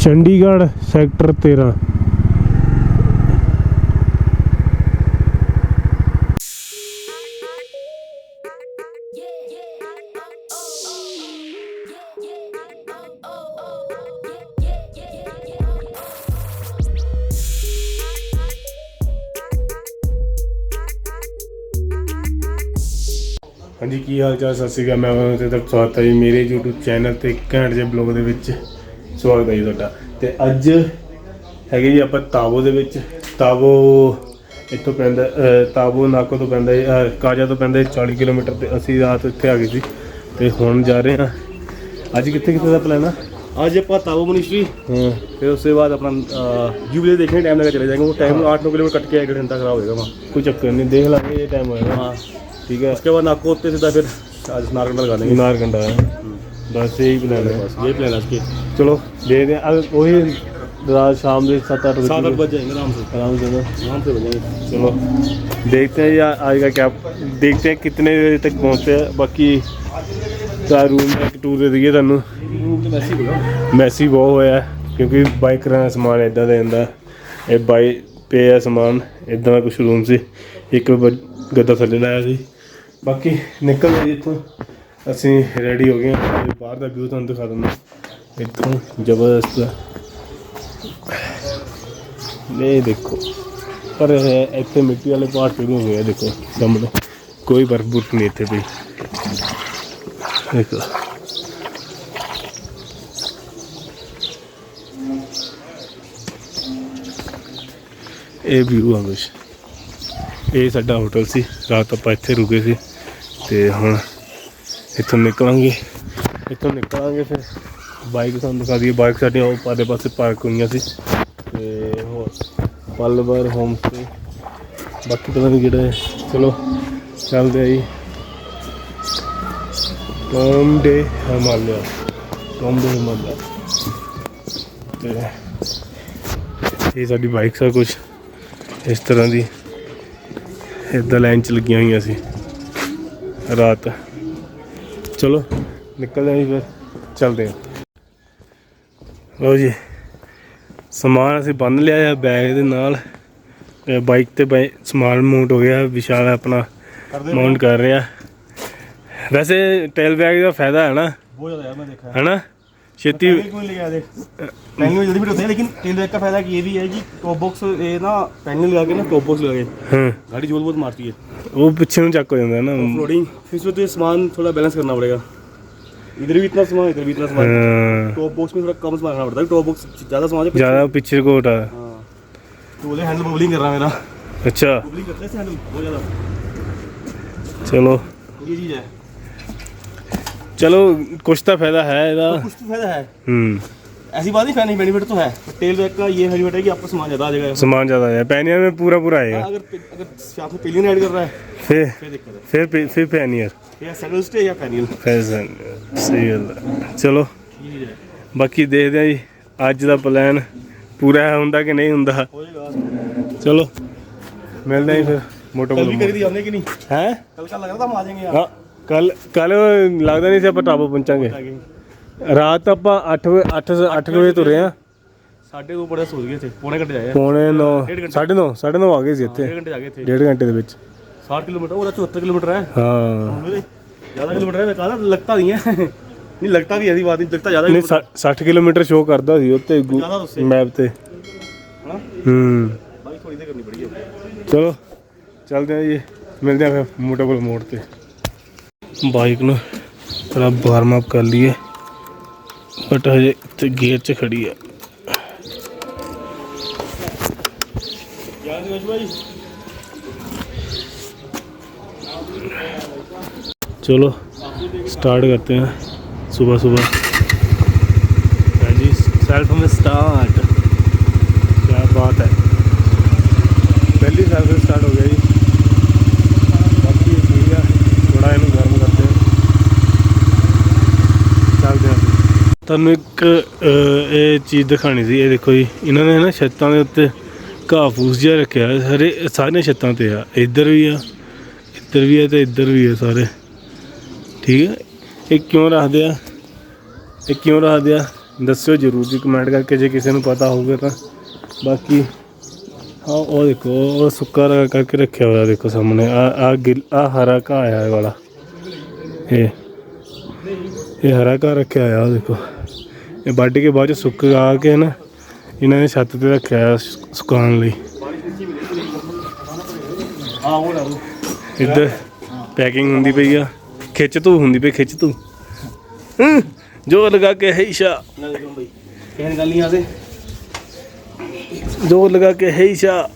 Chandigarh, sector 13 ਹਾਂਜੀ, ਕੀ ਹਾਲ ਚਾਲ? ਸਤਿ ਸ਼੍ਰੀ ਅਕਾਲ। ਮੈਂ ਅਮਨ ਤੇ ਤੁਹਾਡਾ ਸਵਾਗਤ ਹੈ ਜੀ ਮੇਰੇ YouTube ਚੈਨਲ ਤੇ ਘੈਂਟ ਜਿਹੇ ਬਲੌਗ ਦੇ ਵਿੱਚ ਸਵਾਗਤ ਹੈ ਜੀ ਤੁਹਾਡਾ। ਤੇ ਅੱਜ ਹੈਗੇ ਜੀ ਆਪਾਂ ਤਾਬੋ ਦੇ ਵਿੱਚ। ਤਾਬੋ ਇੱਥੋਂ ਪੈਂਦਾ ਤਾਬੋ ਨਾਕੋ ਤੋਂ ਪੈਂਦਾ ਕਾਜਾ ਤੋਂ ਪੈਂਦਾ 40 ਕਿਲੋਮੀਟਰ ਤੇ। ਅਸੀਂ ਰਾਤ ਇੱਥੇ ਆ ਗਏ ਸੀ ਤੇ ਹੁਣ ਜਾ ਰਹੇ ਹਾਂ। ਅੱਜ ਕਿੱਥੇ ਕਿੱਥੇ ਦਾ ਪਲਾਨ ਆ? ਅੱਜ ਆਪਾਂ ਤਾਬੋ ਮਨੀਸ਼ਰੀ ਹਾਂ। ਫਿਰ ਉਸੇ ਬਾਅਦ ਆਪਣਾ ਜੂਬਲੇ ਦੇਖਣੇ ਟਾਈਮ ਲੱਗਾ ਚਲੇ ਜਾਏਗਾ। ਉਹ ਟਾਈਮ 8-9 ਕਿਲੋਮੀਟਰ ਕੱਟ ਕੇ 1 ਘੰਟਾ ਖਰਾਬ ਹੋਏਗਾ ਵਾ। ਕੋਈ ਚੱਕਰ ਨਹੀਂ ਦੇਖ ਲਾਂਗੇ ਇਹ ਟਾਈਮ ਹੋਏਗਾ। ਹਾਂ। ਠੀਕ ਹੈ। ਉਸਕੇ ਬਾਅਦ ਨਾਕੋ ਉੱਤੇ ਸਿੱਧਾ ਫਿਰ ਅੱਜ ਨਾਰਗੰਡਾ ਲਗਾ ਦੇਂਗੇ ਨਾਰਗੰਡਾ ਬਸ ਇਹੀ ਪਲਾਨ ਹੈ बस ये प्लान है इसके ਚਲੋ ਦੇਖਦੇ ਹਾਂ ਅੱਜ ਉਹੀ ਰਾਤ शाम ਦੇ 7-8 ਵਜੇ सात आठ बज जाएंगे आराम से आराम से ना आराम से बज जाएंगे चलो देखते हैं यार आज का क्या देखते हैं कितने बजे तक पहुंचते हैं बाकी ਤਾਂ ਰੂਮ ਦਾ ਇੱਕ ਟੂਰ ਦੇ ਦਈਏ ਤੁਹਾਨੂੰ रूम तो वैसे ही होगा ਮੈਸੀ ਬਹੁਤ ਹੋਇਆ ਹੈ, ਕਿਉਂਕਿ ਬਾਈਕਰਾਂ ਦਾ ਸਮਾਨ ਇਦਾਂ ਦਾ ਜਾਂਦਾ ਇਹ ਬਾਈ ਪਿਆ ਸਮਾਨ ਇਦਾਂ ਦਾ ਕੁਝ ਰੂਮ ਸੀ ਇੱਕ ਬ- ਗੱਦਾ ਥੱਲੇ ਲਾਇਆ ਸੀ ਬਾਕੀ ਨਿਕਲ ਗਏ ਇੱਥੋਂ ਅਸੀਂ ਰੈਡੀ ਹੋ ਗਏ ਹਾਂ। ਤੇ ਬਾਹਰ ਦਾ ਵਿਊ ਤੁਹਾਨੂੰ ਦਿਖਾ ਦਿੰਦਾ। ਇੱਥੋਂ ਜ਼ਬਰਦਸਤ ਹੈ। ਇਹ ਦੇਖੋ। ਪਰ ਇੱਥੇ ਮਿੱਟੀ ਵਾਲੇ ਪਹਾੜ ਸ਼ੁਰੂ ਹੋ ਗਏ ਆ, ਦੇਖੋ, ਸਾਹਮਣੇ। ਕੋਈ ਬਰਫ਼ ਬੁਰਫ ਨਹੀਂ ਇੱਥੇ ਪਈ। ਦੇਖੋ। ਇਹ ਵਿਊ ਆ ਕੁਛ। ਇਹ ਸਾਡਾ ਹੋਟਲ ਸੀ। ਰਾਤ ਆਪਾਂ ਇੱਥੇ ਰੁਕੇ ਸੀ। ਤੇ ਹੁਣ ਇੱਥੋਂ ਨਿਕਲਾਂਗੇ। ਇੱਥੋਂ ਨਿਕਲਾਂਗੇ ਫਿਰ। ਬਾਈਕ ਤੁਹਾਨੂੰ ਦਿਖਾ ਦਈਏ। ਬਾਈਕ ਸਾਡੀਆਂ ਉਹ ਪਾਦੇ ਪਾਸੇ ਪਾਰਕ ਹੋਈਆਂ ਸੀ। ਤੇ ਹੋਰ ਪਲਵਰ ਹੋਮ ਸਟੇ ਬਾਕੀ ਪਤਾ ਨਹੀਂ ਕਿਹੜਾ ਹੈ। ਚਲੋ, ਚੱਲਦੇ ਆ ਜੀ। ਟੋਮ ਦੇ ਹਿਮਾਲਿਆ ਟੋਮ ਦੇ ਹਿਮਾਲਿਆ ਤੇ ਇਹ ਸਾਡੀ ਬਾਈਕ ਆ ਕੁਛ ਇਸ ਤਰ੍ਹਾਂ ਦੀ ਇਦਾਂ ਲਾਈਨ ਚ ਲੱਗੀਆਂ ਹੋਈਆਂ ਸੀ। ਰਾਤ। ਚਲੋ ਨਿਕਲਦੇ ਹਾਂ ਫਿਰ ਚਲਦੇ ਹਾਂ ਲੋ ਜੀ ਸਮਾਨ ਅਸੀਂ ਬੰਨ ਲਿਆ ਆ ਬੈਗ ਦੇ ਨਾਲ ਬਾਈਕ ਤੇ ਸਮਾਨ ਮੋਟ ਹੋ ਗਿਆ ਵਿਸ਼ਾਲ ਆਪਣਾ ਮਾਊਂਟ ਕਰ ਰਿਹਾ। ਵੈਸੇ ਟੇਲ ਬੈਗ ਦਾ ਫਾਇਦਾ ਹੈ ਨਾ? ਬਹੁਤ ਜ਼ਿਆਦਾ ਮੈਂ ਦੇਖਿਆ। ਹੈ ਨਾ? ਛੇਤੀ पैनिक में लेके आया देख पैनिक में जल्दी फिट होते हैं लेकिन टेल बैग का फायदा ये भी है कि टॉप बॉक्स ये ना पैनिक लगा के ना टॉप बॉक्स लगा के ਹਾਂ गाड़ी जोर बहुत मारती है ਉਹ ਪਿੱਛੇ ਨੂੰ ਚੱਕ ਹੋ ਜਾਂਦਾ ਨਾ फ्लोडिंग फिर उसमें तो ये सामान थोड़ा बैलेंस करना पड़ेगा इधर भी इतना सामान इधर भी इतना सामान ਹਾਂ टॉप बॉक्स में थोड़ा कम सामान रखना पड़ता है टॉप बॉक्स ज़्यादा सामान है पीछे- ਜਿਆਦਾ ਪਿੱਛੇ ਕੋਟ ਆ हाँ तो बोले हैंडल बबलिंग कर रहा है मेरा ਅੱਛਾ बबलिंग करता है इससे हैंडल बहुत ज़्यादा ਚਲੋ ये चीज़ है ਚਲੋ ਕੁਛ ਤਾਂ ਫਾਇਦਾ ਹੈ ਇਹਦਾ कुछ तो फायदा है ਹੂੰ ऐसी बात नहीं फैन बेनिफिट तो है टेल बैग का ये बेनिफिट है कि आपका सामान ज़्यादा आ जाएगा ਸਮਾਨ ਜ਼ਿਆਦਾ ਹੈ ਪੈਨੀਅਰ में पूरा पूरा आएगा अगर अगर साथ में पिलियन ऐड कर रहा है फिर फिर दिक्कत है फिर पे- फिर पैनियर या सैडल स्टे या पैनियल ਫੈਜ਼ਨ ਸਹੀ ਗੱਲ ਹੈ। ਚਲੋ ये चीज़ है ਬਾਕੀ ਦੇਖਦੇ ਹਾਂ ਜੀ ਅੱਜ ਦਾ ਪਲਾਨ ਪੂਰਾ ਹੁੰਦਾ ਕਿ ਨਹੀਂ ਹੁੰਦਾ हो जाएगा ਚਲੋ ਮਿਲਦੇ ਹਾਂ ਜੀ ਫਿਰ ਮੋਟੋ कल भी करी थी हमने कि नहीं ਹੈ कल का लग रहा था हम आ जाएंगे ਹਾਂ ਕੱਲ ਕੱਲ ਲੱਗਦਾ ਨਹੀਂ ਸੀ ਆਪਾਂ ਟਾਪੂ ਪਹੁੰਚਾਂਗੇ। ਰਾਤ ਆਪਾਂ 8 8 8 ਵਜੇ ਤੁਰੇ ਆ। ਸਾਡੇ ਤੋਂ ਬੜਾ ਗਏ ਇੱਥੇ ਪੌਣੇ ਘੰਟੇ ਜਾਇਆ ਪੌਣੇ 9 9:30 9:30 ਆ ਗਏ ਸੀ ਇੱਥੇ। 1.5 ਘੰਟੇ ਦੇ ਵਿੱਚ। 60 ਕਿਲੋਮੀਟਰ ਉਹਦਾ 74 ਕਿਲੋਮੀਟਰ ਹੈ। ਹਾਂ। ਜ਼ਿਆਦਾ ਕਿਲੋਮੀਟਰ ਹੈ ਕਾਹਦਾ ਲੱਗਦਾ ਨਹੀਂ ਹੈ। ਨਹੀਂ ਲੱਗਦਾ ਵੀ ਐਸੀ ਬਾਤ ਨਹੀਂ ਲੱਗਦਾ ਜ਼ਿਆਦਾ ਨਹੀਂ 60 ਕਿਲੋਮੀਟਰ ਸ਼ੋ ਕਰਦਾ ਸੀ ਉੱਤੇ ਮੈਪ ਤੇ। ਹੂੰ। ਬਾਈ ਥੋੜੀ ਦੇ ਕਰਨੀ ਪੜੀ ਹੈ ਚਲੋ ਚੱਲਦੇ ਆ ਜੀ। ਮਿਲਦੇ ਆ ਫਿਰ ਮੋਟਾ ਕੋਲ ਮੋੜ ਤੇ। ਬਾਈਕ ਨੂੰ ਥੋੜਾ ਵਾਰਮ ਅਪ ਕਰ ਲਈਏ ਬਟ ਹਜੇ ਤੇ ਗੇਅਰ 'ਚ ਖੜੀ ਆ यार दिनेश भाई चलो स्टार्ट करते हैं सुबह सुबह हाँ जी सेल्फ में स्टार्ट क्या बात है पहली सेल्फ में स्टार्ट ਤੁਹਾਨੂੰ ਇੱਕ ਇਹ ਚੀਜ਼ ਦਿਖਾਣੀ ਸੀ, ਇਹ ਦੇਖੋ ਜੀ। ਇਹਨਾਂ ਨੇ ਨਾ ਛੱਤਾਂ ਦੇ ਉੱਤੇ ਘਾਹ ਫੂਸ ਜਿਹਾ ਰੱਖਿਆ ਹੈ। ਸਾਰੇ, ਸਾਰੀਆਂ ਛੱਤਾਂ ਤੇ ਆ। ਇੱਧਰ ਵੀ ਆ, ਇੱਧਰ ਵੀ ਆ ਤੇ ਇੱਧਰ ਵੀ ਆ ਸਾਰੇ। ਠੀਕ ਹੈ ਇਹ ਕਿਉਂ ਰੱਖਦੇ ਆ? ਇਹ ਕਿਉਂ ਰੱਖਦੇ ਆ? ਦੱਸਿਓ ਜਰੂਰ ਜੀ ਕਮੈਂਟ ਕਰਕੇ, ਜੇ ਕਿਸੇ ਨੂੰ ਪਤਾ ਹੋਊਗਾ ਤਾਂ। ਬਾਕੀ ਹਾਂ ਉਹ ਦੇਖੋ, ਉਹ ਸੁੱਕਾ ਰ- ਕਰਕੇ ਰੱਖਿਆ ਹੋਇਆ, ਦੇਖੋ ਸਾਹਮਣੇ। ਆ ਆ ਗਿੱਲ, ਆ ਹਰਾ ਘਾਹ ਆਇਆ ਵਾਲਾ। ਇਹ ਇਹ ਹਰਾ ਘਾਹ ਰੱਖਿਆ ਹੋਇਆ ਉਹ ਦੇਖੋ। ਇਹ ਵੱਢ ਕੇ ਬਾਅਦ ਚ ਸੁੱਕ ਆ ਕੇ ਨਾ ਇਹਨਾਂ ਨੇ ਛੱਤ ਤੇ ਰੱਖਿਆ ਸੁਕਾਉਣ ਲਈ। ਇੱਧਰ ਪੈਕਿੰਗ ਹੁੰਦੀ ਪਈ ਆ। ਖਿੱਚ ਤੂੰ ਹੁੰਦੀ ਪਈ ਖਿੱਚ ਤੂੰ ਹੂੰ, ਜੋ ਲਗਾ ਕੇ ਹੈ ਇਸ਼ਾ ਕਹਿਣ ਗੱਲ ਨਹੀਂ ਆਸੇ ਜੋ ਲਗਾ ਕੇ ਹੈ ਇਸ਼ਾ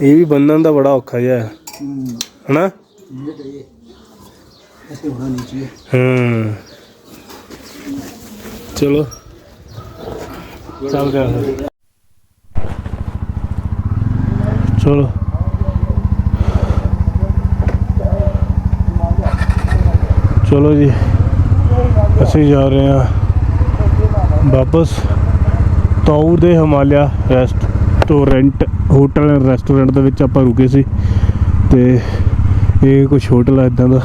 ਇਹ ਵੀ ਬੰਨਣ ਦਾ ਬੜਾ ਔਖਾ ਜਿਹਾ ਹੈ। ਹਨਾ? ऐसे होना नहीं चाहिए ਹੂੰ ਚਲੋ ਚੱਲ ਗਿਆ ਚਲੋ ਚਲੋ ਜੀ ਅਸੀਂ ਜਾ ਰਹੇ ਹਾਂ ਵਾਪਸ ਤਾਊ ਦੇ Himalaya restaurant hotel and restaurant ਦੇ ਵਿੱਚ ਆਪਾਂ ਰੁਕੇ ਸੀ ਤੇ ਇਹ ਕੁਝ ਹੋਟਲ ਹੈ ਇਦਾਂ ਦਾ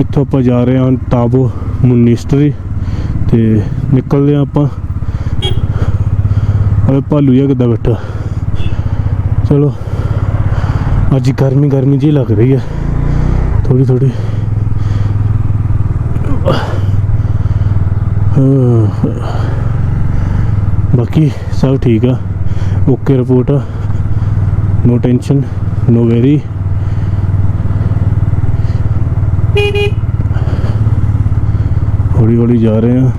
ਇੱਥੋਂ ਆਪਾਂ ਜਾ ਰਹੇ ਹਾਂ ਤਾਬੋ ਮੋਨਿਸਟਰੀ ਤੇ ਨਿਕਲਦੇ ਹਾਂ ਆਪਾਂ। ਅਰੇ ਭਾਲੂ ਜਿਹਾ ਕਿੱਦਾਂ ਬੈਠਾ? ਚਲੋ, ਅੱਜ ਗਰਮੀ ਗਰਮੀ ਜੀ ਲੱਗ ਰਹੀ ਹੈ। ਥੋੜੀ ਥੋੜੀ ਬਾਕੀ ਸਭ ਠੀਕ ਆ। ਓਕੇ ਰਿਪੋਰਟ ਆ। No tension no worry. ਹੌਲੀ ਹੌਲੀ ਜਾ ਰਹੇ ਆ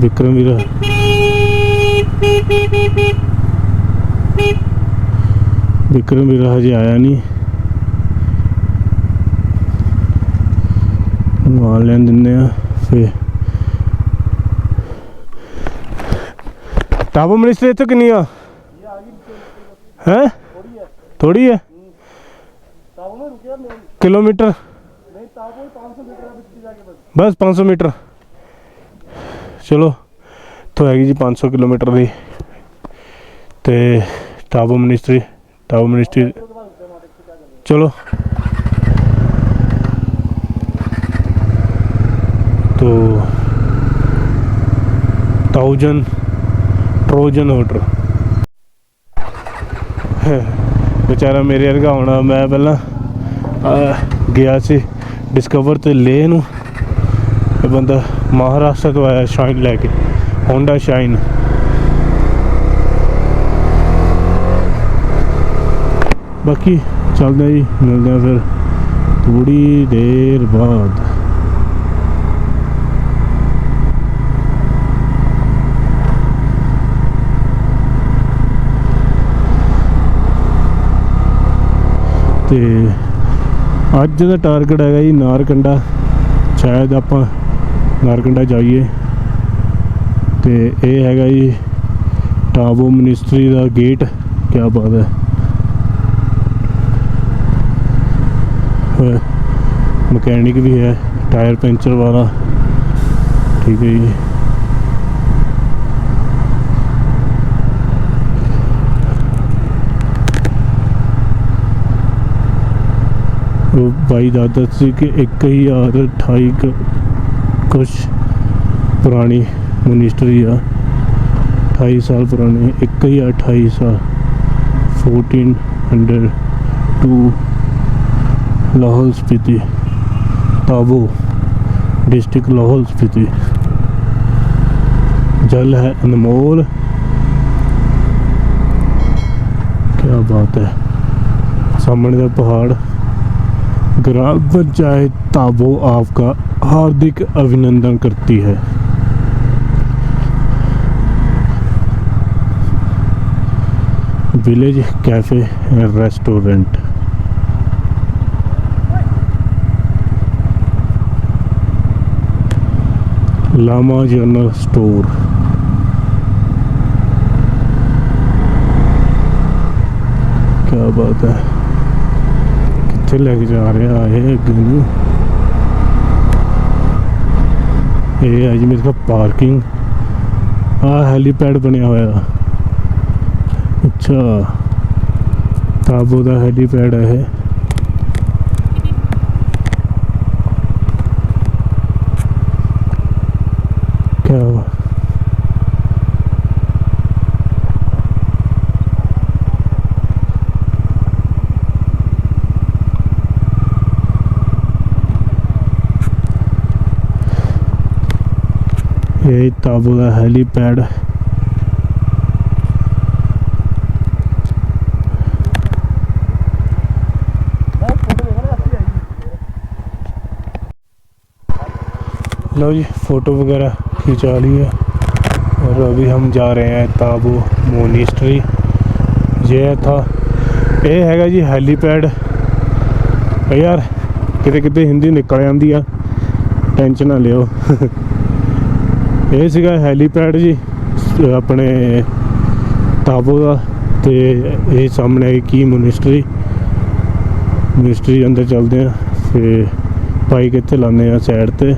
ਵਿਕਰਮ ਵੀਰਾ। ਵਿਕਰਮ ਵੀਰਾ ਹਜੇ ਆਇਆ ਨਹੀਂ। ਨਾਲ ਲੈਣ ਦਿੰਦੇ ਆ ਫੇ। ਟਾਬੋ ਮਿਨਿਸਟਰ ਇੱਥੇ ਕਿੰਨੀ ਆ? ਹੈ? ਥੋੜੀ ਹੈ। ਕਿਲੋਮੀਟਰ। ਬਸ 500 ਮੀਟਰ। ਚਲੋ ਤੋਂ ਹੈਗੀ ਜੀ 500 ਕਿਲੋਮੀਟਰ ਦੀ। ਤੇ ਟਾਬੋ ਮਿਨਿਸਟਰੀ ਟਾਬੋ ਮਿਨਿਸਟਰੀ, ਚਲੋ। ਤੋ ਟਾਉਜਨ ਟ੍ਰੋਜਨ ਹੋਟਰ ਵਿਚਾਰਾ ਮੇਰੇ ਵਰਗਾ ਹੋਣਾ, ਮੈਂ ਪਹਿਲਾਂ ਗਿਆ ਸੀ ਡਿਸਕਵਰ ਤੇ ਲੈ ਨੂੰ। ਇਹ ਬੰਦਾ ਮਹਾਰਾਸ਼ਟਰ ਤੋਂ ਆਇਆ ਸ਼ਾਈਨ ਲੈ ਕੇ ਹੋਂਡਾ ਸ਼ਾਈਨ ਬਾਕੀ ਚੱਲਦੇ ਹਾਂ ਜੀ, ਮਿਲਦੇ ਹਾਂ ਫਿਰ ਥੋੜੀ ਦੇਰ ਬਾਅਦ। ਤੇ ਅੱਜ ਦਾ ਟਾਰਗੇਟ ਹੈਗਾ ਜੀ ਨਾਰਕੰਡਾ, ਸ਼ਾਇਦ ਆਪਾਂ ਨਾਰਕੰਡਾ ਜਾਈਏ। ਤੇ ਇਹ ਹੈਗਾ ਜੀ ਟਾਬੋ ਮਿਨਿਸਟਰੀ ਦਾ ਗੇਟ। ਕੀ ਬਾਤ ਹੈ। ਮਕੈਨਿਕ ਵੀ ਹੈ, ਟਾਇਰ ਪੈਂਚਰ ਵਾਲਾ। ਠੀਕ ਹੈ ਜੀ। ਉਹ ਬਾਈ ਦਾਦਾ ਸੀ ਕਿ कुछ पुरानी मिनिस्ट्री है अठाई साल पुरानी, एक ही अठाई साल fourteen hundred two Lahaul Spiti, Tabo district Lahaul Spiti. जल है अनमोल। क्या बात है? सामने का पहाड़। ग्राम पंचायत ताबो आपका। हार्दिक अभिनंदन करती है। Village cafe restaurant. Lama general store. क्या बात है? कितने लग जा रहे हैं? आए गन ਇਹ ਹੈ ਜੀ ਮੇਰੇ ਕੋਲ ਪਾਰਕਿੰਗ। ਆ ਹੈਲੀਪੈਡ ਬਣਿਆ ਹੋਇਆ। ਅੱਛਾ। ਤਾਬੋ ਦਾ ਹੈਲੀਪੈਡ ਹੈ ਇਹ। ਕਿਆ ਇਹ ਤਾਬੋ ਦਾ ਹੈਲੀਪੈਡ लो जी फोटो वगैरह खिंचा ली है और अभी हम जा रहे हैं ताबो मोनिस्ट्री ये था ਇਹ ਹੈਗਾ ਜੀ ਹੈਲੀਪੈਡ ਇਹ ਯਾਰ ਕਿਤੇ ਕਿਤੇ ਹਿੰਦੀ ਨਿਕਲ ਜਾਂਦੀ ਆ ਟੈਨਸ਼ਨ ਨਾ ਲਿਓ ਇਹ ਸੀਗਾ ਹੈਲੀਪੈਡ ਜੀ ਆਪਣੇ ਤਾਬੋ ਦਾ ਤੇ ਇਹ ਸਾਹਮਣੇ ਕੀ ਮਿਨਿਸਟਰੀ। ਮਿਨਿਸਟਰੀ ਅੰਦਰ ਚੱਲਦੇ ਆ, ਤੇ ਬਾਈਕ ਇੱਥੇ ਲਾਉਂਦੇ ਆ ਸਾਈਡ ਤੇ।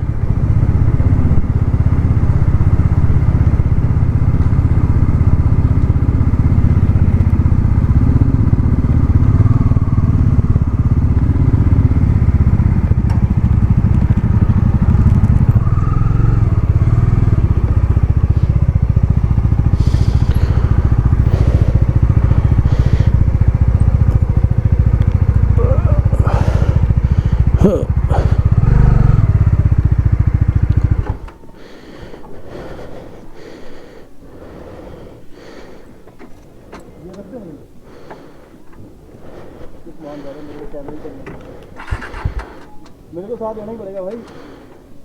मेरे को साथ देना ही पड़ेगा भाई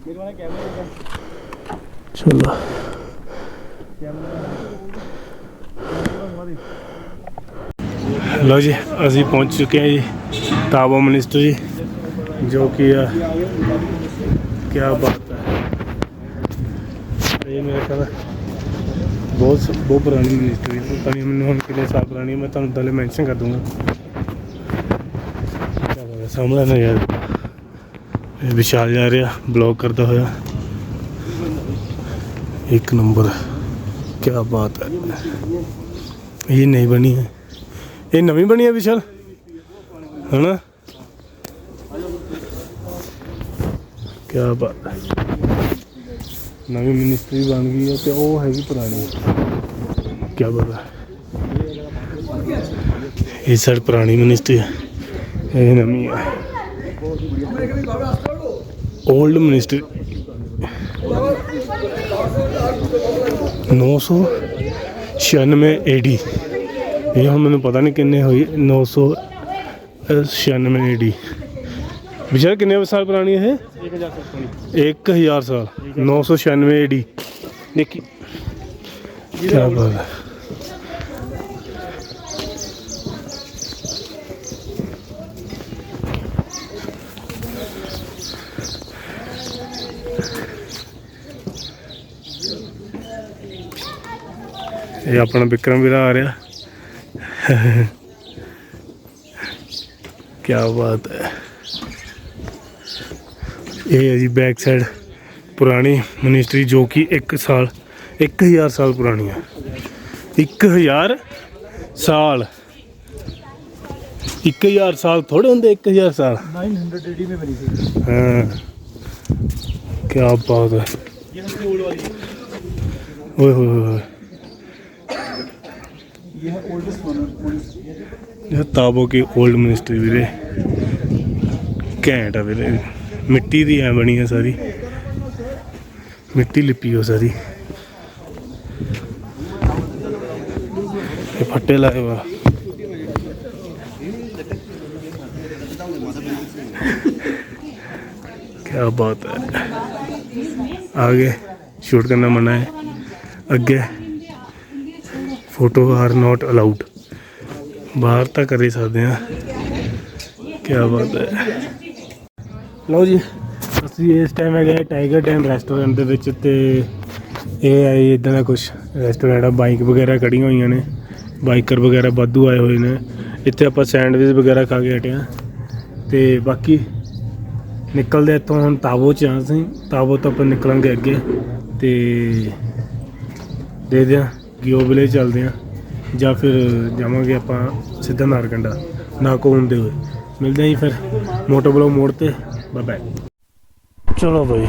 मेरे वाला कैमरा लेगा ਚਲੋ ਲਓ ਜੀ ਅਸੀਂ ਪਹੁੰਚ ਚੁੱਕੇ ਹਾਂ ਜੀ ਤਾਬੋ ਮਿਨਿਸਟਰ ਜੀ ਜੋ ਕਿ ਆ ਕੀ ਬਾਤ ਹੈ ਇਹ ਮੇਰੇ ਖਿਆਲ ਬਹੁਤ ਸ- ਬਹੁਤ ਪੁਰਾਣੀ ਮਿਨਿਸਟਰੀ ਹੈ ਪਤਾ ਨਹੀਂ ਮੈਨੂੰ ਹੁਣ ਕਿੰਨੇ ਸਾਲ ਪੁਰਾਣੀ ਹੈ ਮੈਂ ਤੁਹਾਨੂੰ ਪਹਿਲੇ ਮੈਂਸ਼ਨ ਕਰ ਦੂੰਗਾ ਕਿਆ ਬਾਤ ਹੈ, ਸਾਹਮਣੇ ਨਾ ਯਾਰ ਇਹ ਵਿਸ਼ਾਲ ਜਾ ਰਿਹਾ ਬਲੌਗ ਕਰਦਾ ਹੋਇਆ। ਇੱਕ ਨੰਬਰ ਕੀ ਬਾਤ ਹੈ। ਇਹ ਨਹੀਂ ਬਣੀ ਹੈ। ਇਹ ਨਵੀਂ ਬਣੀ ਹੈ ਵਿਸ਼ਾਲ? ਹਨਾ? ਕੀ ਬਾਤ ਹੈ। ਨਵੀਂ ਮਿਨਿਸਟਰੀ ਬਣ ਗਈ ਹੈ ਤੇ ਉਹ ਹੈਗੀ ਪੁਰਾਣੀ। ਕੀ ਬਾਤ ਹੈ। ਇਹ ਸਰ ਪੁਰਾਣੀ ਮਿਨਿਸਟਰੀ ਹੈ। ਇਹ ਨਵੀਂ ਹੈ। ओल्ड मिनिस्ट्री 996 ਏਡੀ ਇਹ ਹੁਣ ਮੈਨੂੰ ਪਤਾ ਨਹੀਂ ਕਿੰਨੇ ਹੋਈ 996 ਏਡੀ ਵਿਚਾਰ ਕਿੰਨੇ ਸਾਲ ਪੁਰਾਣੀ ਇਹ? 1000 ਸਾਲ 1000 ਸਾਲ 996 ਏਡੀ ਦੇਖੀ। ਕੀ ਬਾਤ ਹੈ। ਇਹ ਆਪਣਾ ਵਿਕਰਮ ਵੀਰਾ ਆ ਰਿਹਾ। ਕੀ ਬਾਤ ਹੈ। ਇਹ ਹੈ ਜੀ ਬੈਕ ਸਾਈਡ ਪੁਰਾਣੀ ਮਨਿਸਟਰੀ ਜੋ ਕਿ 1 ਸਾਲ 1000 ਸਾਲ ਪੁਰਾਣੀ ਹੈ। 1000 ਸਾਲ। 1000 ਸਾਲ ਥੋੜੇ ਹੁੰਦੇ 1000 ਸਾਲ। 900 ਏਡੀ ਮੇ ਬਣੀ ਸੀ। ਹਾਂ। ਕੀ ਬਾਤ ਹੈ। ਇਹ ਸਕੂਲ ਵਾਲੀ ਓਏ ਹੋਏ ਹੋਏ। ਇਹ ਤਾਬੋ ਕੀ 올ਡ ਮਿਨਿਸਟਰੀ ਵੀਰੇ। ਘੈਂਟ ਆ ਵੀਰੇ। ਮਿੱਟੀ ਦੀ ਐ ਬਣੀ ਆ ਸਾਰੀ। ਮਿੱਟੀ ਲਿਪੀ ਹੋ ਸਾਰੀ। ਇਹ ਫੱਟੇ ਲਾਏ ਵਾ क्या बात है आगे शूट करना मना है आगे ਫੋਟੋ ਆਰ ਨਾਟ ਅਲਾਉਡ ਬਾਹਰ ਤਾਂ ਕਰ ਹੀ ਸਕਦੇ ਆ ਕੀ ਬਾਤ ਹੈ। ਲਓ ਜੀ, ਅਸੀਂ ਇਸ ਟਾਈਮ ਹੈਗੇ ਟਾਈਗਰ ਡੈਮ ਰੈਸਟੋਰੈਂਟ ਦੇ ਵਿੱਚ ਤੇ ਇਹ ਆਈ ਇਦਾਂ ਦਾ ਕੁਝ ਰੈਸਟੋਰੈਂਟ ਆ। ਬਾਈਕ ਵਗੈਰਾ ਖੜੀਆਂ ਹੋਈਆਂ ਨੇ। ਬਾਈਕਰ ਵਗੈਰਾ ਵਾਧੂ ਆਏ ਹੋਏ ਨੇ। ਇੱਥੇ ਆਪਾਂ ਸੈਂਡਵਿਚ ਵਗੈਰਾ ਖਾ ਕੇ ਹਟੇ ਆ ਤੇ ਬਾਕੀ ਨਿਕਲਦੇ ਇੱਥੋਂ ਹੁਣ ਤਾਬੋ ਚ ਆ ਅਸੀਂ। ਤਾਬੋ ਤੋਂ ਆਪਾਂ ਨਿਕਲਾਂਗੇ ਅੱਗੇ। ਤੇ ਦੇ ਦਿਆਂ ਗਿਓ ਵਿਲੇਜ ਚੱਲਦੇ ਆ ਜਾਂ ਫਿਰ ਜਾਵਾਂਗੇ ਆਪਾਂ ਸਿੱਧਾ ਨਾਰਕੰਡਾ ਨਾਕੋ ਹੁੰਦੇ ਹੋਏ ਮਿਲਦੇ ਆਂ ਜੀ ਫਿਰ ਮੋਟੋ ਬਲੋ ਮੋੜ ਤੇ ਬਾਏ ਬਾਏ ਚਲੋ ਭਾਈ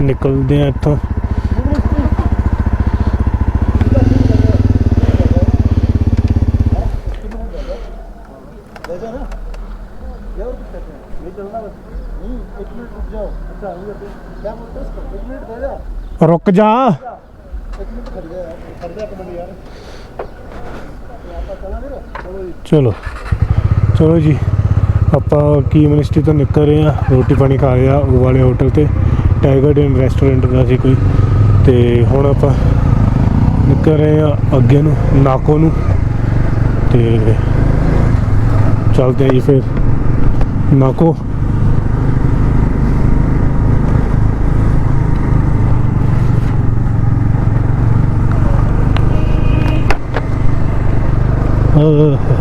ਨਿਕਲਦੇ ਆ ਇੱਥੋਂ ऐसा ना ਚਲੋ। ਚਲੋ ਜੀ, ਆਪਾਂ ਕੀ ਮਿਨਿਸਟਰੀ ਤੋਂ ਨਿਕਲ ਰਹੇ ਆ ਰੋਟੀ ਪਾਣੀ ਖਾ ਰਹੇ ਲਿਆ ਉਹ ਵਾਲੇ ਹੋਟਲ ਤੇ। ਟਾਈਗਰ ਡੇਨ ਰੈਸਟੋਰੈਂਟ ਦਾ ਸੀ ਕੋਈ। ਤੇ ਹੁਣ ਆਪਾਂ ਨਿਕਲ ਰਹੇ ਆ ਅੱਗੇ ਨੂੰ, ਨਾਕੋ ਨੂੰ। ਤੇ ਚੱਲਦੇ ਆ ਜੀ ਫਿਰ। ਨਾਕੋ। ਚਲੋ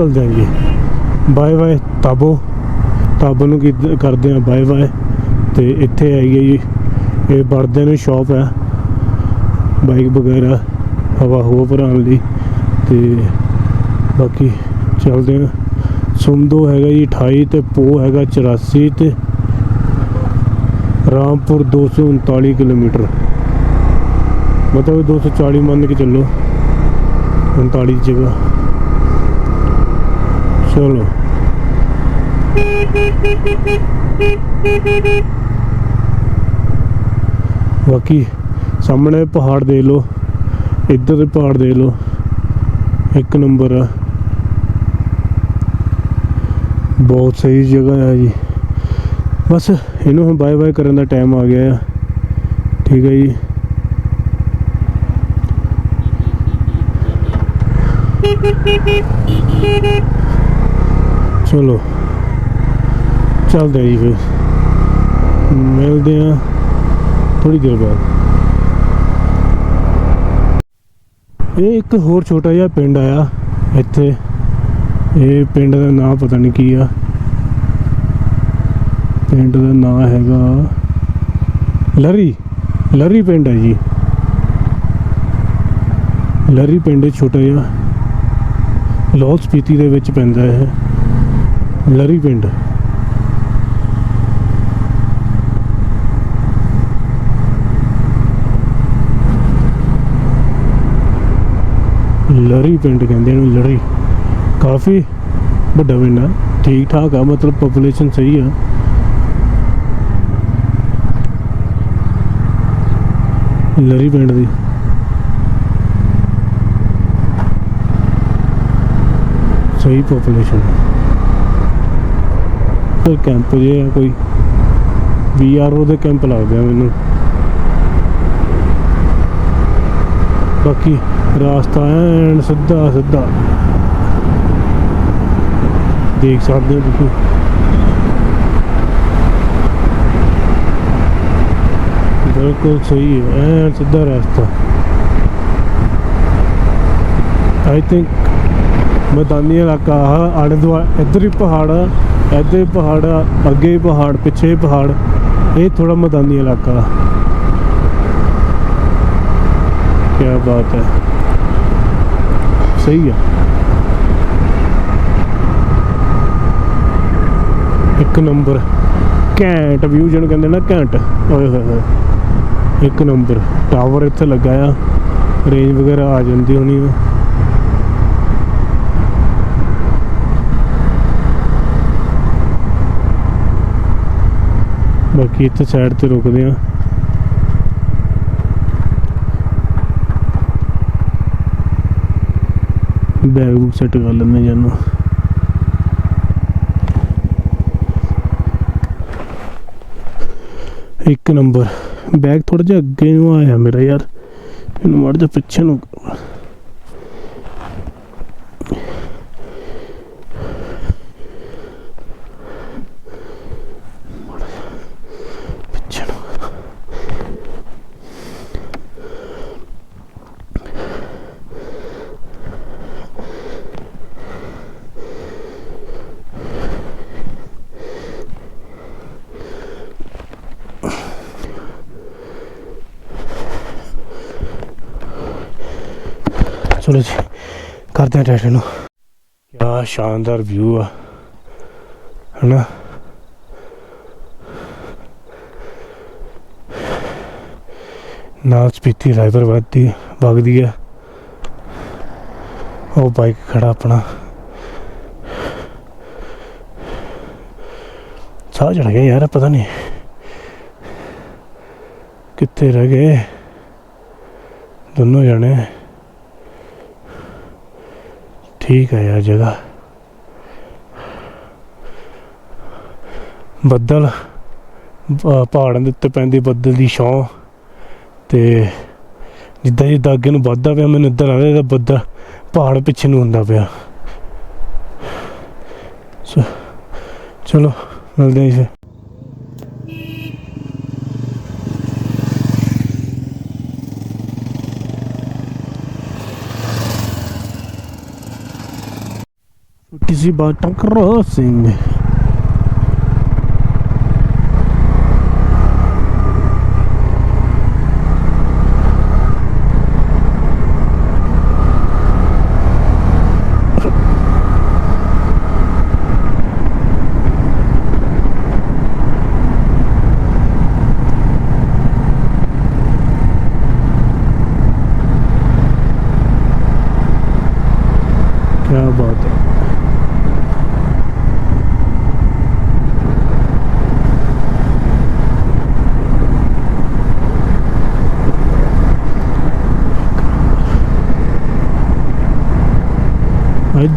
ਨਿਕਲ ਜਾਈਏ ਬਾਏ ਬਾਏ, ਤਾਬੋ। ਤਾਬੋ ਨੂੰ ਕੀ ਕਰਦੇ ਆ? Bye bye. ਤੇ ਇੱਥੇ ਹੈਗੀ ਹੈ ਜੀ, ਇਹ ਬਰਦੇ ਨੂੰ ਸ਼ਾਪ ਹੈ ਬਾਈਕ ਵਗੈਰਾ, ਹਵਾ ਹੋ ਭਰਾਉਣ ਲਈ। ਤੇ ਬਾਕੀ ਚੱਲਦੇ ਆ। ਸੁਮਦੋ ਹੈਗਾ ਜੀ 28 ਤੇ ਪੋ ਹੈਗਾ 84 ਤੇ ਰਾਮਪੁਰ 239 ਕਿਲੋਮੀਟਰ। ਮਤਲਬ 240 ਮੰਨ ਕੇ ਚੱਲੋ। 39 ਜਗ੍ਹਾ। ਚਲੋ ਬਾਕੀ ਸਾਹਮਣੇ ਪਹਾੜ ਦੇ ਲੋ ਇੱਧਰ ਦੇ ਪਹਾੜ ਦੇ ਲੋ ਇੱਕ ਨੰਬਰ ਆ। ਬਹੁਤ ਸਹੀ ਜਗ੍ਹਾ ਆ ਜੀ। ਬਸ ਇਹਨੂੰ ਹੁਣ ਬਾਏ ਬਾਏ ਕਰਨ ਦਾ ਟਾਈਮ ਆ ਗਿਆ ਆ। ਠੀਕ ਹੈ ਜੀ। ਚਲੋ। ਚੱਲਦੇ ਆ ਜੀ ਫਿਰ। ਮਿਲਦੇ ਆ ਥੋੜੀ ਦੇਰ ਬਾਅਦ। ਇਹ ਇੱਕ ਹੋਰ ਛੋਟਾ ਜਿਹਾ ਪਿੰਡ ਆਇਆ ਇੱਥੇ। ਇਹ ਪਿੰਡ ਦਾ ਨਾਮ ਪਤਾ ਨਹੀਂ ਕੀ ਆ। ਪਿੰਡ ਦਾ ਨਾਮ ਹੈਗਾ ਲਰੀ। ਲਰੀ ਪਿੰਡ ਹੈ ਜੀ। ਲਰੀ ਪਿੰਡ ਛੋਟਾ ਜਿਹਾ। ਲਾਹੌਲ ਸਪੀਤੀ ਦੇ ਵਿੱਚ ਪੈਂਦਾ ਹੈ ਲਰੀ ਪਿੰਡ। ਲਰੀ ਪਿੰਡ ਕਹਿੰਦੇ ਇਹਨੂੰ ਲਰੀ। ਕਾਫੀ ਵੱਡਾ ਪਿੰਡ ਆ। ਠੀਕ ਠਾਕ ਆ, ਮਤਲਬ ਪੋਪੂਲੇਸ਼ਨ ਸਹੀ ਆ। ਲਰੀ ਪਿੰਡ ਦੀ। ਸਹੀ ਪੋਪੂਲੇਸ਼ਨ ਤੇ ਕੈਂਪ ਜੇ ਆ ਕੋਈ। ਵੀਆਰਓ ਦੇ ਕੈਂਪ ਲੱਗਦੇ ਆ ਮੈਨੂੰ। ਬਾਕੀ ਰਾਸਤਾ ਐਨ ਸਿੱਧਾ ਸਿੱਧਾ। ਦੇਖ ਸਕਦੇ ਹੋ ਤੁਸੀਂ। ਬਿਲਕੁਲ ਸਹੀ ਹੈ, ਐਨ ਸਿੱਧਾ ਰਸਤਾ। ਆਈ ਥਿੰਕ ਮੈਦਾਨੀ ਇਲਾਕਾ ਆ ਆਲੇ ਦੁਆਲੇ, ਇੱਧਰ ਹੀ ਪਹਾੜ ਆ। ਇੱਧਰ ਪਹਾੜ ਆ, ਅੱਗੇ ਪਹਾੜ, ਪਿੱਛੇ ਪਹਾੜ। ਇਹ ਥੋੜਾ ਮੈਦਾਨੀ ਇਲਾਕਾ। ਆ ਕੀ ਬਾਤ ਹੈ। ਸਹੀ ਆ। ਇੱਕ ਨੰਬਰ। ਘੈਂਟ ਵਿਊ ਜਿਹਨੂੰ ਕਹਿੰਦੇ ਨਾ, ਘੈਂਟ। ਓਏ ਹੋਏ ਹੋਏ। ਇੱਕ ਨੰਬਰ। ਟਾਵਰ ਇੱਥੇ ਲੱਗਾ ਆ। ਰੇਂਜ ਵਗੈਰਾ ਆ ਜਾਂਦੀ ਹੋਣੀ ਆ। ਬਾਕੀ ਇੱਥੇ ਸਾਈਡ ਤੇ ਰੁਕਦੇ ਆ ਬੈਗ ਬੁੱਕ ਸੈੱਟ ਕਰ ਲੈਂਦੇ ਜਾਨੂੰ ਇੱਕ ਨੰਬਰ ਬੈਗ ਥੋੜਾ ਜਿਹਾ ਅੱਗੇ ਨੂੰ ਆਇਆ ਮੇਰਾ ਯਾਰ। ਇਹਨੂੰ ਮੜ ਜਾ ਪਿੱਛੇ ਨੂੰ ਪਿੱਛੇ ਨੂੰ ਚਲੋ ਜੀ ਕਰਦੇ ਹਾਂ ਟੈਟੇ ਨੂੰ ਕਿਆ ਸ਼ਾਨਦਾਰ ਵਿਊ ਆ, ਹਨਾ? ਨਾਲ ਸਪੀਤੀ ਰਾਈਵਰ ਵੱਧਦੀ, ਵਗਦੀ ਆ। ਉਹ ਬਾਈਕ ਖੜਾ ਆਪਣਾ। ਸਾਹ ਚੜ ਗਿਆ ਯਾਰ, ਪਤਾ ਨਹੀਂ ਕਿੱਥੇ ਰਹਿ ਗਏ। ਦੋਨੋਂ ਜਣੇ। ਠੀਕ ਹੈ ਯਾਰ ਜਗ੍ਹਾ। ਬੱਦਲ ਪਹਾੜਾਂ ਦੇ ਉੱਤੇ ਪੈਂਦੀ ਬੱਦਲ ਦੀ ਛਾਂ ਤੇ ਜਿੱਦਾਂ ਜਿੱਦਾਂ ਅੱਗੇ ਨੂੰ ਵੱਧਦਾ ਪਿਆ, ਮੈਨੂੰ ਇੱਦਾਂ ਲੱਗਦਾ ਇਹਦਾ ਬੱਦਲ ਪਹਾੜ ਪਿੱਛੇ ਨੂੰ ਹੁੰਦਾ ਪਿਆ ਚਲੋ, ਮਿਲਦੇ ਹਾਂ ਜੀ ਫਿਰ। ਛੋਟੀ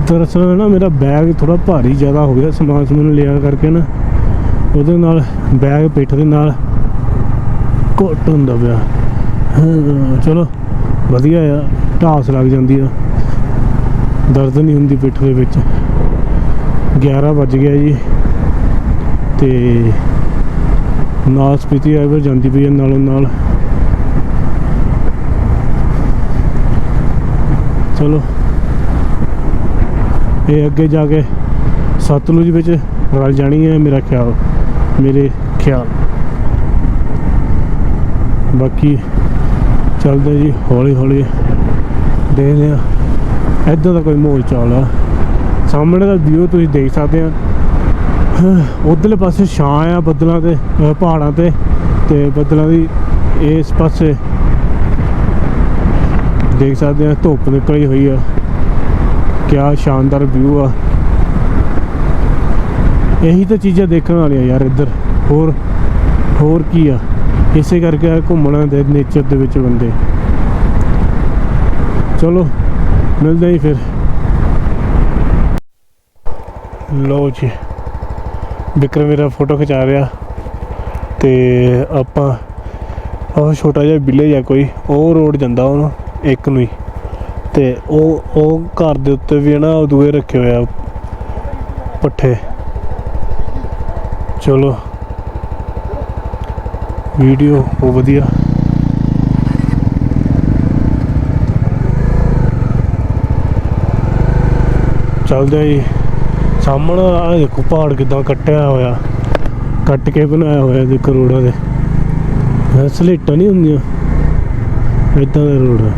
ਦਰਅਸਲ ਅਸਲ ਨਾ ਮੇਰਾ ਬੈਗ ਥੋੜਾ ਭਾਰੀ ਜ਼ਿਆਦਾ ਹੋ ਗਿਆ ਸਮਾਨ ਸਮੂਨ ਲਿਆ ਕਰਕੇ ਨਾ। ਉਹਦੇ ਨਾਲ ਬੈਗ ਪਿੱਠ ਦੇ ਨਾਲ ਘੁੱਟ ਹੁੰਦਾ ਪਿਆ। ਹਾਂ, ਚਲੋ ਵਧੀਆ ਆ ਢਾਸ ਲੱਗ ਜਾਂਦੀ ਆ। ਦਰਦ ਨਹੀਂ ਹੁੰਦੀ ਪਿੱਠ ਦੇ ਵਿੱਚ। 11 ਵੱਜ ਗਿਆ ਜੀ। ਤੇ ਨਾਲ ਸਪੀਤੀ ਆਈਵਰ ਜਾਂਦੀ ਪਈ ਹੈ ਨਾਲੋਂ ਨਾਲ। ਚਲੋ ਇਹ ਅੱਗੇ ਜਾ ਕੇ ਸਤਲੁਜ ਵਿੱਚ ਰਲ ਜਾਣੀ ਹੈ ਮੇਰਾ ਖਿਆਲ, ਮੇਰੇ ਖਿਆਲ। ਬਾਕੀ ਚੱਲਦੇ ਜੀ ਹੌਲੀ ਹੌਲੀ ਦੇਖਦੇ ਆ ਇੱਦਾਂ ਦਾ ਕੋਈ ਮਾਹੌਲ ਚਾਲ ਆ। ਸਾਹਮਣੇ ਦਾ ਵਿਊ ਤੁਸੀਂ ਦੇਖ ਸਕਦੇ ਆ। ਉਧਰਲੇ ਪਾਸੇ ਛਾਂ ਆ ਬੱਦਲਾਂ ਤੇ ਪਹਾੜਾਂ ਤੇ ਤੇ ਬੱਦਲਾਂ ਦੀ ਇਸ ਪਾਸੇ ਦੇਖ ਸਕਦੇ ਆ, ਧੁੱਪ ਨਿਕਲੀ ਹੋਈ ਆ। ਕਿਆ ਸ਼ਾਨਦਾਰ ਵਿਊ ਆ। ਇਹੀ ਤਾਂ ਚੀਜ਼ਾਂ ਦੇਖਣ ਵਾਲੀਆਂ ਯਾਰ ਇੱਧਰ। ਹੋਰ ਹੋਰ ਕੀ ਆ? ਇਸੇ ਕਰਕੇ ਆ ਘੁੰਮਣਾ ਦੇ ਨੇਚਰ ਦੇ ਵਿੱਚ ਬੰਦੇ। ਚਲੋ, ਮਿਲਦੇ ਹੀ ਫਿਰ। ਲੋ ਜੀ, ਵਿਕਰਮ ਮੇਰਾ ਫੋਟੋ ਖਿਚਾ ਰਿਹਾ। ਤੇ ਆਪਾਂ ਉਹ ਛੋਟਾ ਜਿਹਾ ਵਿਲੇਜ ਆ ਕੋਈ, ਉਹ ਰੋਡ ਜਾਂਦਾ ਉਹਨੂੰ, ਇੱਕ ਨੂੰ ਹੀ। ਤੇ ਉਹ ਉਹ ਘਰ ਦੇ ਉੱਤੇ ਵੀ ਹੈ ਨਾ ਦੂਏ ਰੱਖੇ ਹੋਏ ਆ ਪੱਠੇ। ਚਲੋ। ਵੀਡੀਓ ਬਹੁਤ ਵਧੀਆ। ਚੱਲਦੇ ਆ ਜੀ। ਸਾਹਮਣੇ ਆ ਦੇਖੋ, ਪਹਾੜ ਕਿਦਾਂ ਕੱਟਿਆ ਹੋਇਆ। ਕੱਟ ਕੇ ਬਣਾਇਆ ਹੋਇਆ ਦੇ ਕਰੋੜਾਂ ਦੇ। ਸਲੇਟਾਂ ਨਹੀਂ ਹੁੰਦੀਆਂ। ਇਦਾਂ ਦੇ ਰੋਡ ਆ।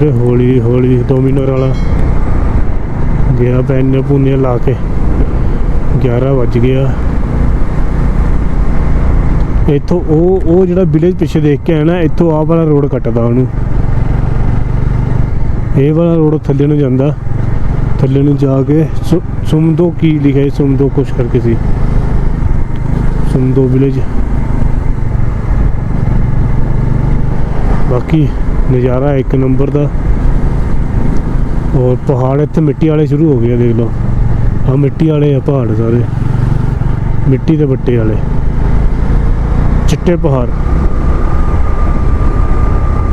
ਰੇ ਹੌਲੀ ਹੌਲੀ ਡੋਮੀਨਰ ਵਾਲਾ ਗਿਆ ਪੈਨ ਪੁੰਨੇ ਲਾ ਕੇ। 11 ਵੱਜ ਗਿਆ। ਇੱਥੋਂ ਉਹ ਉਹ ਜਿਹੜਾ ਵਿਲੇਜ ਪਿੱਛੇ ਦੇਖ ਕੇ ਆਇਆ ਇੱਥੋਂ ਆਹ ਵਾਲਾ ਰੋਡ ਕੱਟਦਾ ਉਹਨੂੰ। ਇਹ ਵਾਲਾ ਰੋਡ ਥੱਲੇ ਨੂੰ ਜਾਂਦਾ। ਥੱਲੇ ਨੂੰ ਜਾ ਕੇ ਸੁ- ਸੁਮਦੋ ਕੀ ਲਿਖਿਆ ਹੈ ਸੁਮਦੋ ਕੁਛ ਕਰਕੇ ਸੀ। ਸੁਮਦੋ ਵਿਲੇਜ ਬਾਕੀ ਨਜ਼ਾਰਾ ਇੱਕ ਨੰਬਰ ਦਾ। ਔਰ ਪਹਾੜ ਇੱਥੇ ਮਿੱਟੀ ਵਾਲੇ ਸ਼ੁਰੂ ਹੋ ਗਏ ਆ, ਦੇਖ ਲਓ। ਆ ਮਿੱਟੀ ਵਾਲੇ ਆ ਪਹਾੜ ਸਾਰੇ। ਮਿੱਟੀ ਦੇ ਵੱਟੇ ਵਾਲੇ। ਚਿੱਟੇ ਪਹਾੜ।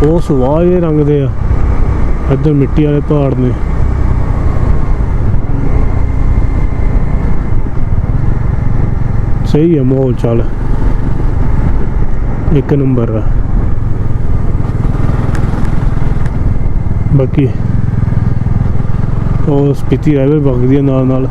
ਉਹ ਸੁਆਹ ਜਿਹੇ ਰੰਗ ਦੇ ਆ। ਇੱਧਰ ਮਿੱਟੀ ਵਾਲੇ ਪਹਾੜ ਨੇ। ਸਹੀ ਹੈ ਮਾਹੌਲ ਚਾਲ। ਇੱਕ ਨੰਬਰ ਆ। ਬਾਕੀ ਉਹ ਸਪੀਤੀ ਰਾਈਵਰ ਵਗਦੀ ਆ ਨਾਲ ਨਾਲ।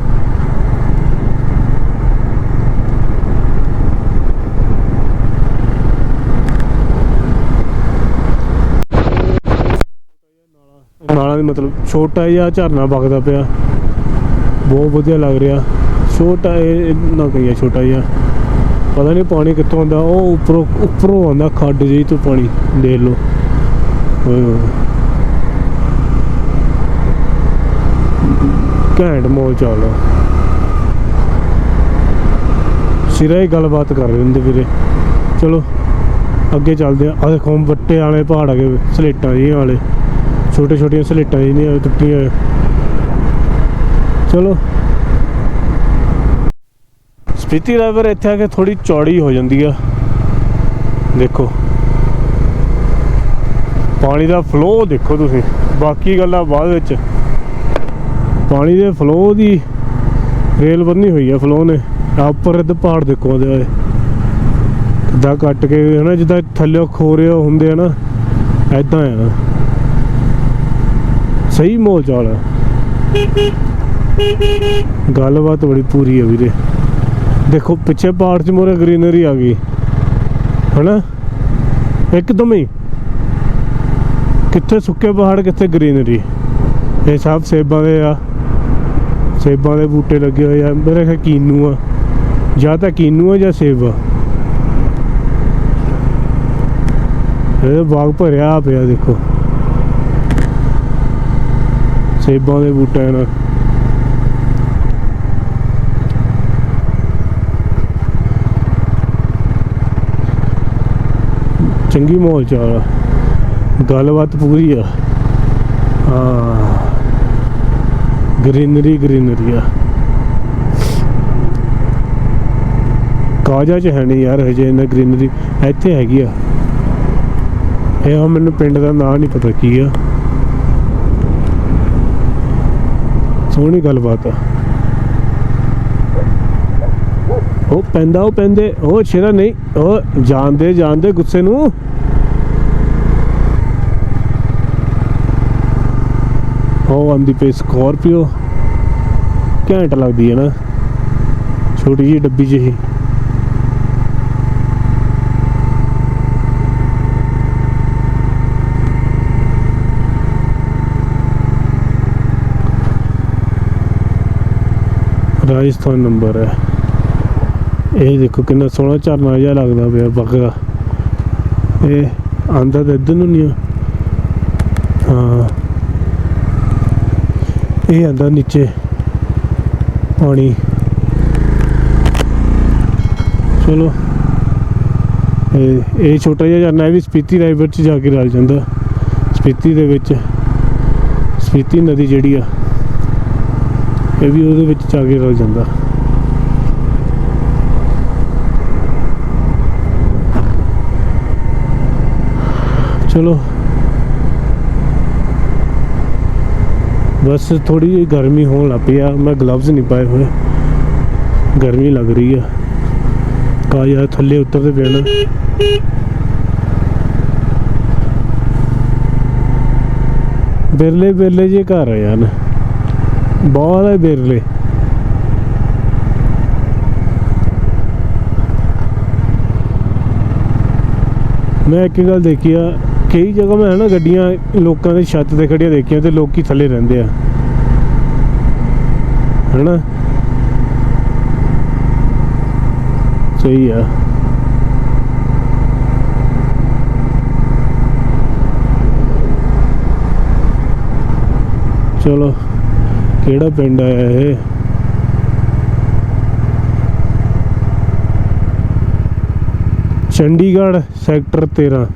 ਨਾਲਾ ਦੀ ਮਤਲਬ ਛੋਟਾ ਜਿਹਾ ਝਰਨਾ ਵਗਦਾ ਪਿਆ। ਬਹੁਤ ਵਧੀਆ ਲੱਗ ਰਿਹਾ। ਛੋਟਾ ਇਹ ਨਾ ਕਹੀਏ ਛੋਟਾ ਜਿਹਾ। ਪਤਾ ਨਹੀਂ ਪਾਣੀ ਕਿੱਥੋਂ ਆਉਂਦਾ। ਉਹ ਉੱਪਰੋਂ ਉੱਪਰੋਂ ਆਉਂਦਾ ਖੱਡ ਜਿਹੀ ਤੋਂ ਪਾਣੀ। ਦੇਖ ਲਓ ਓਏ ਹੋਏ ਘੈਂਟ ਮੋਲ ਚਾਲ ਆ। ਸਿਰਾ ਗੱਲਬਾਤ ਕਰ ਰਹੇ ਹੁੰਦੇ ਵੀਰੇ। ਚਲੋ, ਅੱਗੇ ਚੱਲਦੇ ਆ ਆ ਦੇਖੋ ਵੱਟੇ ਵਾਲੇ ਪਹਾੜ ਹੈਗੇ ਸਲੇਟਾਂ ਜਿਹੀਆਂ ਵਾਲੇ। ਛੋਟੇ ਛੋਟੀਆਂ ਸਲੇਟਾਂ ਜਿਹੀਆਂ ਟੁੱਟੀਆਂ ਚਲੋ। ਸਪੀਤੀ ਰਾਈਵਰ ਇੱਥੇ ਆ ਕੇ ਥੋੜੀ ਚੌੜੀ ਹੋ ਜਾਂਦੀ ਆ। ਦੇਖੋ। ਪਾਣੀ ਦਾ ਫਲੋ ਦੇਖੋ ਤੁਸੀਂ। ਬਾਕੀ ਗੱਲਾਂ ਬਾਅਦ ਵਿੱਚ। ਪਾਣੀ ਦੇ ਫਲੋ ਦੀ ਰੇਲ ਬੰਨੀ ਹੋਈ ਆ ਫਲੋ ਨੇ। ਉੱਪਰ ਇਹਦੇ ਪਹਾੜ ਦੇਖੋ ਉਹਦੇ ਵਾਲੇ ਕਿੱਦਾਂ ਕੱਟ ਕੇ ਹਨਾ, ਜਿੱਦਾਂ ਥੱਲੇ ਖੋਰੇ ਹੁੰਦੇ ਆ ਨਾ ਐਦਾਂ ਆ। ਸਹੀ ਮੋਲ ਚਾਲ ਆ। ਗੱਲਬਾਤ ਬੜੀ ਪੂਰੀ ਆ ਵੀਰੇ। ਦੇਖੋ, ਪਿੱਛੇ ਪਹਾੜ 'ਚ ਮੋਰੇ ਗ੍ਰੀਨਰੀ ਆ ਗਈ। ਹਨਾ? ਇੱਕਦਮ ਹੀ। ਕਿੱਥੇ ਸੁੱਕੇ ਪਹਾੜ, ਕਿੱਥੇ ਗ੍ਰੀਨਰੀ ਇਹ ਸਭ ਸੇਬਾਂ ਦੇ ਆ। ਸੇਬਾਂ ਦੇ ਬੂਟੇ ਲੱਗੇ ਹੋਏ ਆ। ਮੇਰੇ ਖਿਆਲ ਕੀਨੂ ਆ। ਜਾਂ ਤਾਂ ਕੀਨੂ ਆ ਜਾਂ ਸੇਬ ਆ। ਇਹ ਬਾਗ ਭਰਿਆ ਪਿਆ, ਦੇਖੋ। ਸੇਬਾਂ ਦੇ ਬੂਟਿਆਂ ਨਾਲ। ਚੰਗੀ ਮਾਹੌਲ ਚਾਲ ਆ। ਗੱਲਬਾਤ ਪੂਰੀ ਆ। ਹਾਂ। ਗ੍ਰੀਨਰੀ ਗ੍ਰੀਨਰੀ ਆ। ਕਾਜਾ ਚ ਹੈ ਨਹੀਂ ਯਾਰ, ਹਜੇ ਇਹਨਾਂ ਗ੍ਰੀਨਰੀ ਇੱਥੇ ਹੈਗੀ ਆ। ਇਹ ਆ ਮੈਨੂੰ ਪਿੰਡ ਦਾ ਨਾਂ ਨਹੀਂ ਪਤਾ ਕੀ ਆ। ਸੋਹਣੀ ਗੱਲਬਾਤ ਆ। ਉਹ ਪੈਂਦਾ, ਉਹ ਪੈਂਦੇ, ਉਹ ਸ਼ੇਰਾ ਨਹੀਂ, ਉਹ ਜਾਣਦੇ ਜਾਣਦੇ ਗੁੱਸੇ ਨੂੰ। ਉਹ ਆਂਦੀ ਪਈ ਸਕੋਰਪੀਓ। ਘੈਂਟ ਲੱਗਦੀ ਹੈ ਨਾ। ਛੋਟੀ ਜਿਹੀ ਡੱਬੀ ਜਿਹੀ। ਰਾਜਸਥਾਨ ਨੰਬਰ ਹੈ। ਇਹ ਦੇਖੋ ਕਿੰਨਾ ਸੋਹਣਾ ਝਰਨਾ ਜਿਹਾ ਲੱਗਦਾ ਪਿਆ ਬਗਰਾ ਇਹ ਆਂਦਾ ਤਾਂ ਇੱਧਰ ਨੂੰ ਨਹੀਂ ਆ। ਹਾਂ। ਇਹ ਆਂਦਾ ਨੀਚੇ ਪਾਣੀ। ਚਲੋ। ਇਹ ਇਹ ਛੋਟਾ ਜਿਹਾ ਝਰਨਾ ਇਹ ਵੀ ਸਪੀਤੀ ਰਾਈਵਰ ਚ ਜਾ ਕੇ ਰਲ ਜਾਂਦਾ। ਸਪੀਤੀ ਦੇ ਵਿੱਚ, ਸਪੀਤੀ ਨਦੀ ਜਿਹੜੀ ਆ, ਇਹ ਵੀ ਉਹਦੇ ਵਿੱਚ ਜਾ ਕੇ ਰਲ ਜਾਂਦਾ। ਚਲੋ। ਬਸ ਥੋੜੀ ਜਿਹੀ ਗਰਮੀ ਹੋਣ ਲੱਗ ਪਈ ਆ, ਮੈਂ ਗਲਵਜ਼ ਨਹੀਂ ਪਾਏ ਹੋਏ। ਗਰਮੀ ਲੱਗ ਰਹੀ ਆ। ਕਾਇਆ ਥੱਲੇ ਉਤਰਦੇ ਪਿਆ ਨਾ। ਬਿਰਲੇ ਬਿਰਲੇ ਜੇ ਘਰ ਆ ਯਾਰ। ਬਹੁਤ ਹੈ ਬਿਰਲੇ ਮੈਂ ਇੱਕ ਗੱਲ ਦੇਖੀ ਆ ਕਈ ਜਗ੍ਹਾ ਮੈਂ ਨਾ ਗੱਡੀਆਂ ਲੋਕਾਂ ਦੇ ਛੱਤ ਤੇ ਖੜੀਆਂ ਦੇਖੀਆਂ ਤੇ ਲੋਕੀ ਥੱਲੇ ਰਹਿੰਦੇ ਆ। ਹੈਨਾ? ਸਹੀ ਆ। ਚਲੋ, ਕਿਹੜਾ ਪਿੰਡ ਆਇਆ ਇਹ? ਚੰਡੀਗੜ੍ਹ ਸੈਕਟਰ 13